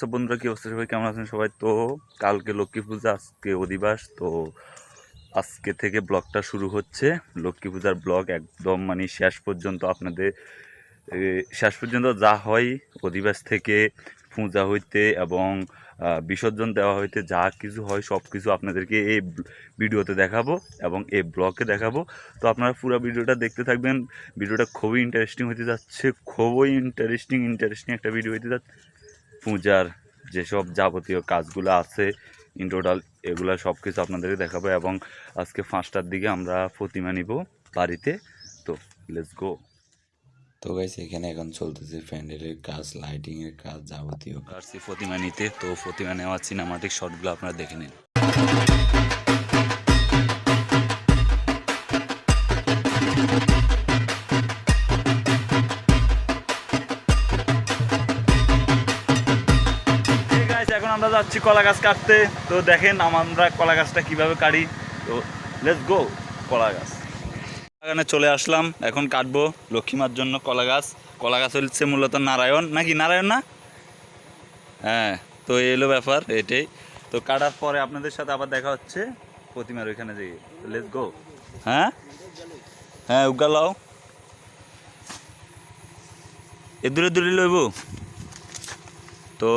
WhatsApp বন্ধুরা, কি অবস্থা? সবাই কেমন আছেন সবাই? তো কালকে লক্ষ্মী পূজা, আজকে অধিবাস, তো আজকে থেকে ব্লগটা শুরু হচ্ছে। লক্ষ্মী পূজার ব্লগ একদম মানে শেষ পর্যন্ত আপনাদের শেষ পর্যন্ত যা হয় অধিবাস থেকে পূজা হইতে এবং বিসর্জন দেওয়া হইতে যা কিছু হয় সব কিছু আপনাদেরকে এই ভিডিওতে দেখাবো এবং এই ব্লগে দেখাবো। তো আপনারা পুরো ভিডিওটা দেখতে থাকবেন। ভিডিওটা খুবই ইন্টারেস্টিং হতে যাচ্ছে, খুবই ইন্টারেস্টিং ইন্টারেস্টিং একটা ভিডিও হতে যাচ্ছে। পূজার যেসব যাবতীয় কাজগুলো আছে ইন টোটাল এগুলো সব কিছু আপনাদেরকে দেখাবো এবং আজকে পাঁচটার দিকে আমরা প্রতিমা নিব বাড়িতে। তো লেটস গো তো গাইস এখানে এখন চলতেছে প্যান্ডেলের কাজ লাইটিংয়ের এর কাজ যাবতীয়। কাজ। প্রতিমা নিতে তো প্রতিমা নেওয়ার সিনেমাটিক শটগুলো আপনারা দেখে নিন। যাচ্ছি কলা গাছ কাটতে। তো দেখেন আমরা কলা গাছটা কীভাবে কাটি। তো লেটস গো কলা গাছ। বাগানে চলে আসলাম, এখন কাটবো লক্ষ্মীমার জন্য কলা গাছ। কলা গাছ হচ্ছে মূলত নারায়ণ, নাকি নারায়ণ না? হ্যাঁ তো এলো ব্যাপার, এটাই। তো কাটার পরে আপনাদের সাথে আবার দেখা হচ্ছে প্রতিমার ওইখানে যেয়ে। লেটস গো হ্যাঁ? হ্যাঁ উগালাও এ দূরে দূরে লইব। তো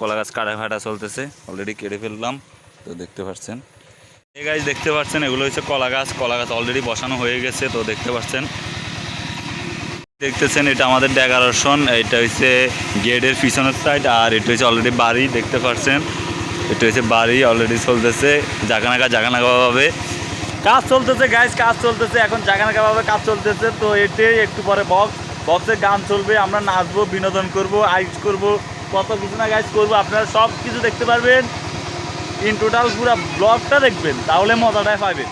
কলা গাছ কাটা চলতেছে। অলরেডি কেটে ফেললাম, তো দেখতে পাচ্ছেন। এই গাছ দেখতে পাচ্ছেন, এগুলো হচ্ছে কলা গাছ কলা গাছ অলরেডি বসানো হয়ে গেছে, তো দেখতে পাচ্ছেন। দেখতেছেন, এটা আমাদের ডেকারেশন এটা হচ্ছে গেটের পিছনের সাইড আর এটা হচ্ছে অলরেডি বাড়ি, দেখতে পাচ্ছেন। এটা হচ্ছে বাড়ি অলরেডি চলতেছে, জাগানাগা, জাগানাগাভাবে। কাজ চলতেছে গাইজ কাজ চলতেছে, এখন জাগানাগাভাবে কাজ চলতেছে, তো এটাই একটু পরে বক্স বক্সে গান চলবে, আমরা নাচবো, বিনোদন করব আইস করব। কত কিছু না গাইজ করব, আপনারা সব কিছু দেখতে পারবেন। ইন টোটাল পুরো ব্লগটা দেখবেন, তাহলে মজাটাই পাবেন।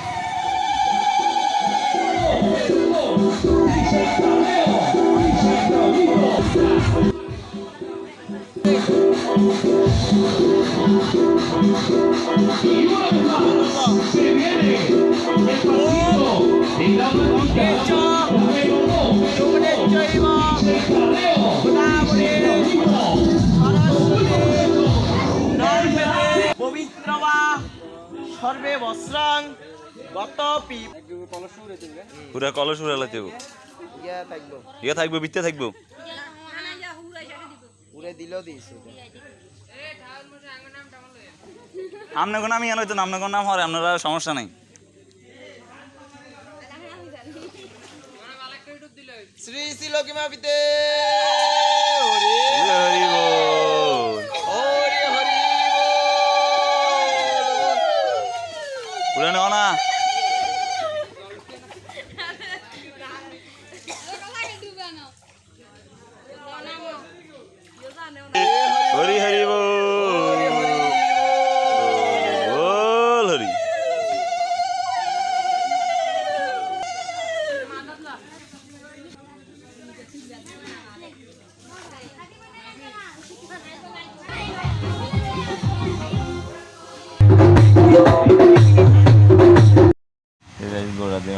পবিত্র সর্বে বস্ত্রাং গত পি পুরা কলস উড়ে লাগতে ইয়া থাকব। ইয়ে থাকব বিত্তে থাকব। উড়ে দিল দিস আপনার কোনো আমি জানো তো আপনার কোনো নাম হয় আপনারা সমস্যা নাই। শ্রী শ্রী লক্ষ্মী পিতে হরি বল। হরি হরি পুরা নেও না হরি হরি বল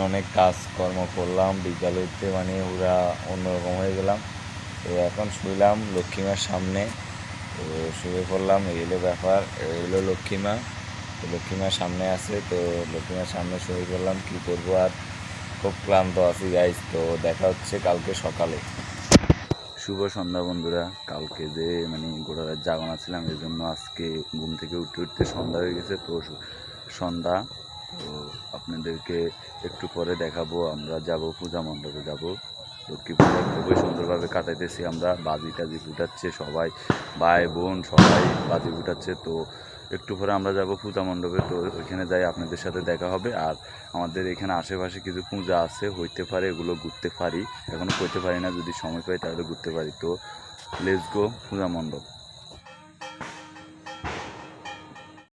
অনেক কাজকর্ম করলাম বিকালেতে মানে ওরা অন্যরকম হয়ে গেলাম। তো এখন শুইলাম লক্ষ্মীমার সামনে, তো শুয়ে পড়লাম, এই হলো ব্যাপার, এই হলো লক্ষ্মীমা তো লক্ষ্মীমার সামনে আছে, তো লক্ষ্মীমার সামনে শুয়ে পড়লাম, কী করব আর? খুব ক্লান্ত আছি গাইজ তো দেখা হচ্ছে কালকে সকালে। শুভ সন্ধ্যা বন্ধুরা, কালকে যে মানে গোটা রাত জাগানো ছিলাম এই জন্য আজকে ঘুম থেকে উঠতে উঠতে সন্ধ্যা হয়ে গেছে, তো সন্ধ্যা তো আপনাদেরকে একটু পরে দেখাবো, আমরা যাব পূজা মণ্ডপে যাব। লক্ষ্মী পূজা খুবই সুন্দরভাবে কাটাইতেছি আমরা, বাজি টাজি ফুটাচ্ছে সবাই, ভাই, বোন সবাই বাজি ফুটাচ্ছে। তো একটু পরে আমরা যাব পূজা মণ্ডপে, তো ওইখানে যাই আপনাদের সাথে দেখা হবে। আর আমাদের এখানে আশেপাশে কিছু পূজা আছে, হইতে পারে এগুলো ঘুরতে পারি। এখনও করতে পারি না, যদি সময় পাই তাহলে ঘুরতে পারি। তো লেটস গো পূজা মণ্ডপ।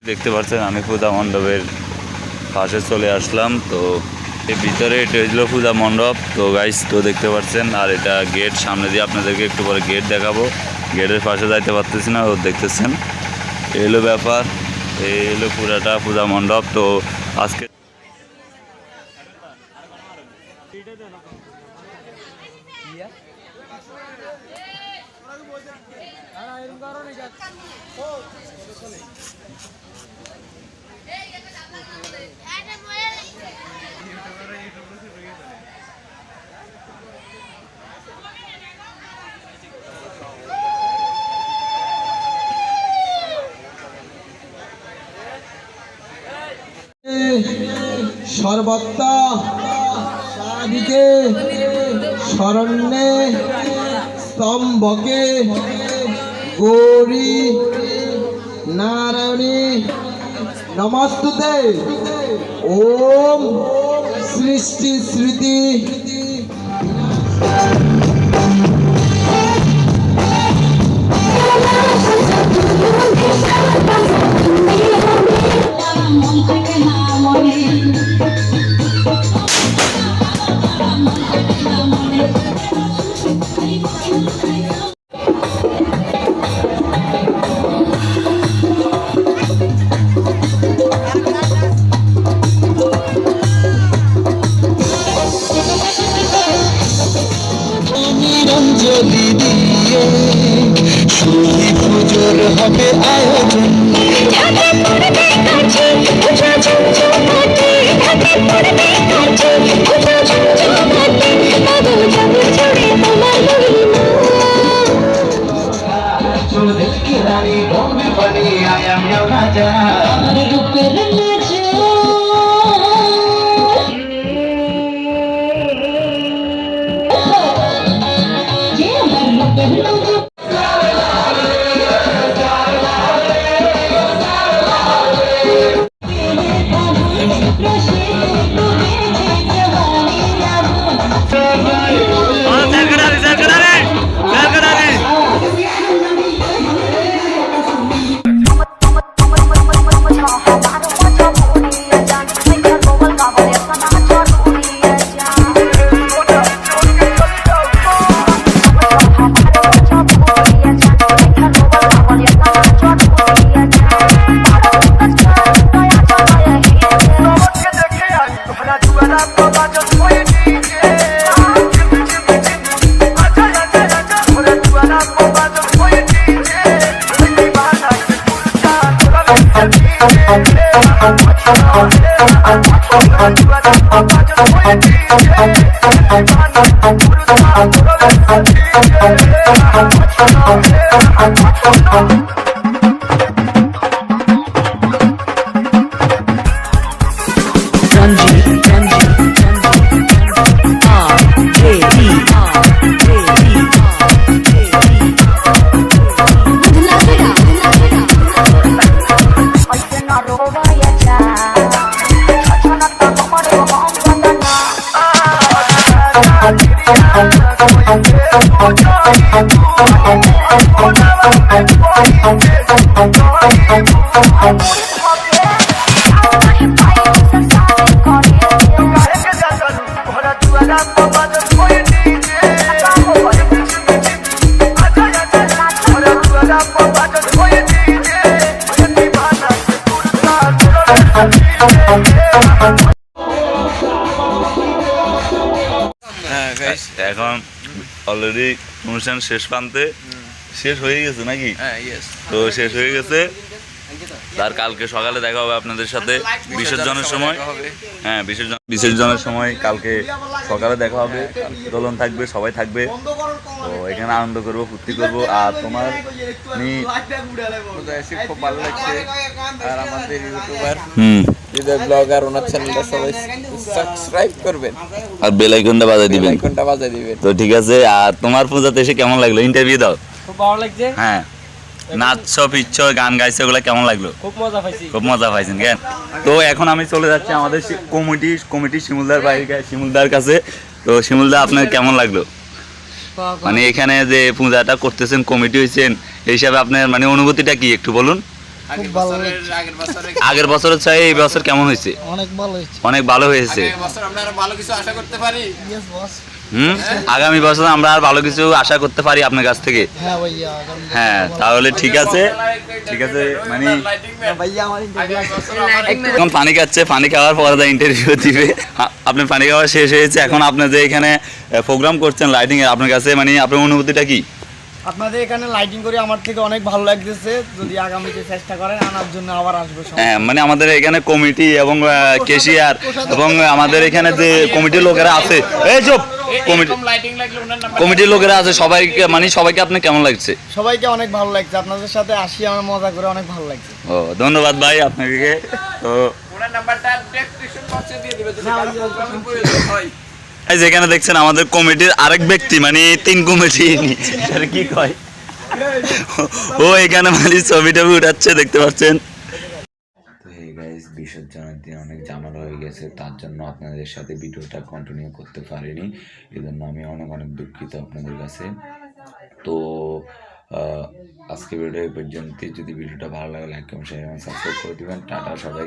দেখতে পাচ্ছেন আমি পূজা মণ্ডপের পাশে চলে আসলাম, তো এর ভিতরে এটা হয়েছিল পূজা মণ্ডপ। তো গাইস তো দেখতে পাচ্ছেন, আর এটা গেট সামনে দিয়ে আপনাদেরকে একটু পরে গেট দেখাবো। গেটের পাশে যাইতে পারতেছি না ও দেখতেছেন। এই হলো ব্যাপার এই হলো পুরাটা পূজা মণ্ডপ, তো আজকে সর্বত্র সাধিকে শরণ্যে স্তম্ভকে গৌরী নারায়ণী নমস্তুতে। ওম সৃষ্টি স্মৃতি Oh, oh. এখন অলরেডি অনুষ্ঠান শেষ প্রান্তে শেষ হয়ে গেছে নাকি? তো শেষ হয়ে গেছে। তার কালকে সকালে দেখা হবে আপনাদের সাথে বিসর্জনের সময়। হ্যাঁ বিসর্জন বিসর্জনের সময় কালকে সকালে দেখা হবে। দোলন থাকবে সবাই থাকবে। তো এখানে আনন্দ করব ফুর্তি করব। আর তোমার নি- খুব ভালো লাগছে আর আমাদের ইউটিউবার হুম হৃদয় ব্লগার ওনার চ্যানেলটা সবাই সাবস্ক্রাইব করবেন। আর বেল আইকনটা বাজাই দিবেন। আইকনটা বাজায় দিবেন। তো ঠিক আছে আর তোমার পূজাতে এসে কেমন লাগল? ইন্টারভিউ দাও। খুব ভালো লাগছে। হ্যাঁ। নাচ পিচ্ছ গান গাইছে ওগুলো কেমন লাগল? খুব মজা পাইছি। খুব মজা পাইছেন কেন? তো এখন আমি চলে যাচ্ছি আমাদের কমিটি কমিটি শিমুলদার ভাই শিমুলদার কাছে। তো শিমুলদা আপনার কেমন লাগল? মানে এখানে যে পূজাটা করতেছেন কমিটি হয়েছেন এই হিসাবে আপনার মানে অনুভূতিটা কি একটু বলুন? আগের বছরের আগের বছরে আগের বছরের চাই এই বছর কেমন হয়েছে? অনেক ভালো হয়েছে। অনেক ভালো হয়েছে। হুম? আগামী বছর আমরা আর ভালো কিছু আশা করতে পারি আপনার কাছ থেকে। হ্যাঁ হ্যাঁ তাহলে ঠিক আছে ঠিক আছে মানে এখন পানি খাচ্ছে পানি খাওয়ার পরে দা ইন্টারভিউ দিবে। আপনার পানি খাওয়া শেষ হয়েছে এখন আপনি যে এখানে প্রোগ্রাম করছেন লাইটিং এর আপনার কাছে মানে আপনার অনুভূতিটা কি? আপনাদের এখানে লাইটিং করে আমার থেকে অনেক ভালো লাগতেছে। যদি আগামীতে চেষ্টা করেন আনার জন্য আবার আসব হ্যাঁ মানে আমাদের এখানে কমিটি এবং কেশিয়ার এবং আমাদের এখানে যে কমিটির লোকেরা আছে। এই চুপ! কমিটি কমিটির লোকেরা আছে সবাইকে মানে সবাইকে আপনার কেমন লাগছে? সবাইকে অনেক ভালো লাগছে। আপনাদের সাথে আসি আমার মজা করে অনেক ভালো লাগছে। ও ধন্যবাদ ভাই আপনাকে। তো ওনার নাম্বারটা ডেসক্রিপশন বক্সে দিয়ে দিবে যদি কারও প্রোগ্রামের প্রয়োজন হয় যেখানে দেখছেন আমাদের কমিটির আরেক ব্যক্তি মানে তিন কমিটি আর কি কয়? ও এখানে মানে ছবি টবি উঠাচ্ছে দেখতে পাচ্ছেন। হে গাইস বিসর্জনের অনেক ঝামেলা হয়ে গেছে। তার জন্য আপনাদের সাথে ভিডিওটা কন্টিনিউ করতে পারিনি। এজন্য জন্য আমি অনেক অনেক দুঃখিত আপনাদের কাছে। তো আজকে ভিডিও এই পর্যন্ত যদি ভিডিওটা ভালো লাগে লাইক কমেন্ট শেয়ার এবং সাবস্ক্রাইব করে দেবেন। টাটা সবাই